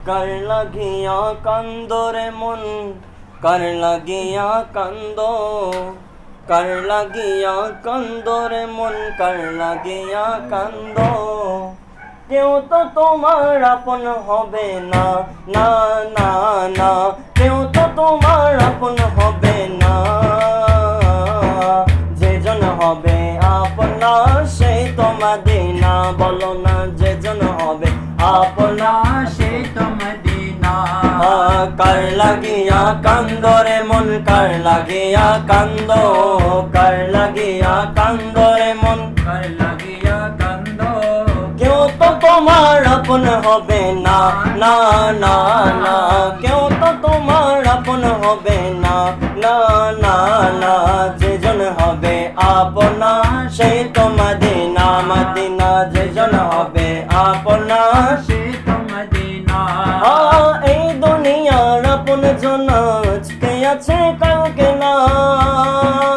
কার লাগিয়া কান্দরে মন কার লাগিয়া কান্দ কার লাগিয়া কান্দরে মন কার লাগিয়া কান্দ কেউ তো তোমার আপন হবে না না না না কেউ তো তোমার আপন হবে না যেজন হবে আপনা সেই তোমাদের না বলো না যেজন হবে আপনা সে তো মদিনা। কার লাগিয়া কান্দরে মন কার লাগিয়া কান্দ? কার লাগিয়া কান্দরে মন? কর লাগিয়া কান্দ? কেউ তো তোমার আপন হবে না না না না। কেউ তো তোমার আপন হবে না না না না। যেজন হবে আপনা সেই তো মদিনা মদিনা যেজন হবে আপনা। আজকে আছে কালকে নাই।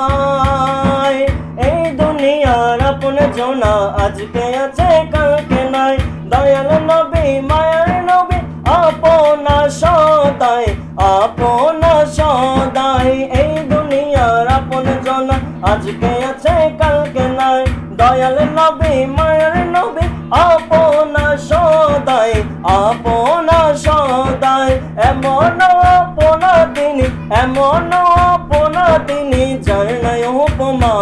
এই দুনিয়ার আপন জন আজকে আছে কালকে নাই। দয়াল নবী, মায়ার নবী আপনা সদাই আপনা সদাই। এই দুনিয়ার আপন জন আজকে আছে কালকে নাই। দয়াল নবী, মায়ার তিনি যার নাই উপমা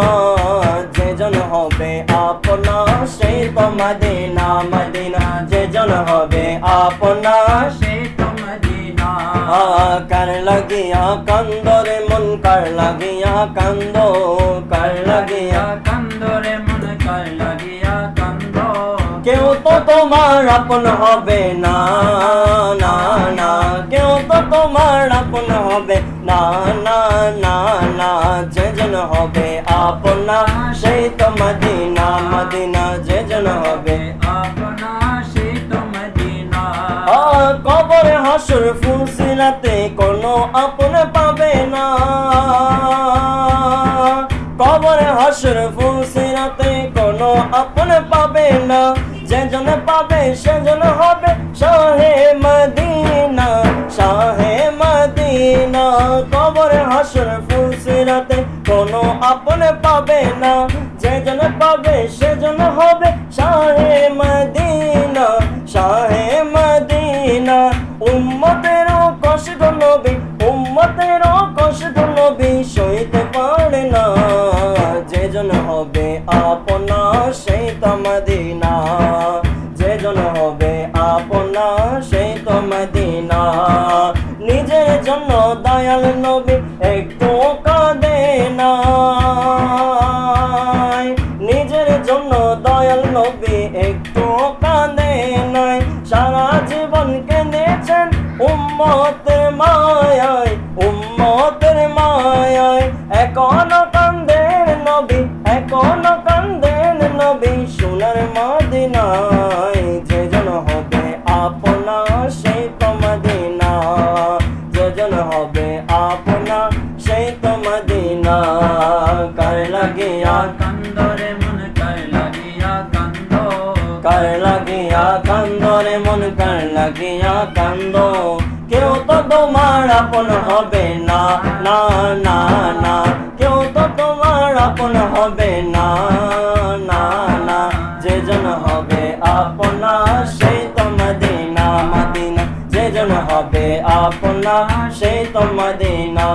যেজন হবে আপনা সেই তো মদিনা মদিনা যেজন হবে আপনা সে তো মদিনা লাগিয়া কান্দরে মন কার লাগিয়া কান্দ কার লাগিয়া কান্দরে মন কর কান্দ কেউ তো তোমার আপন হবে না না না কেউ তো তোমার আপন হবে না যেজন হবে আপনা সেই তো মদিনা মদিনা যেজন হবে। আপনা সে তো মদিনা। আ, কবরে হাসুর ফুলসিরাতে কোনো আপন পাবে না। কবরে হাসুর ফুলসিরাতে কোনো আপন পাবে না। যেজন পাবে সেজন হবে শাহে পাবে না। যেজন পাবে, সেজন হবে শাহে মদিনা শাহে মদিনা। উম্মতেরও কষ্ট নবী, উম্মতেরও কষ্ট নবী, সইতে পারে না। যেজন হবে আপনা সেই তো মদিনা। যেজন হবে আপনা সেই তো মদিনা। নিজের জন্য দয়াল নবী জন্য দয়াল নবী একটু কাঁদে নাই। সারা জীবন কেঁদেছেন উম্মতের মায়ায় উম্মতের মায়ায়। এখনও কান্দেন নবী, এখনও কান্দেন নবী। সোনার মদিনায় যেজন হবে আপনা সেই তো মদিনা যেজন হবে আপনা সেই তো মদিনা কার লাগিয়া কান্দরে কার লাগিয়া কান্দরে মন কার লাগিয়া কান্দ? কেউ তো তোমার আপন হবে না না না না। কেউ তো তোমার আপন হবে না না না। যেজন হবে আপনা, সেই তো মদিনা মদিনা। যেজন হবে আপনা, সেই তো মদিনা।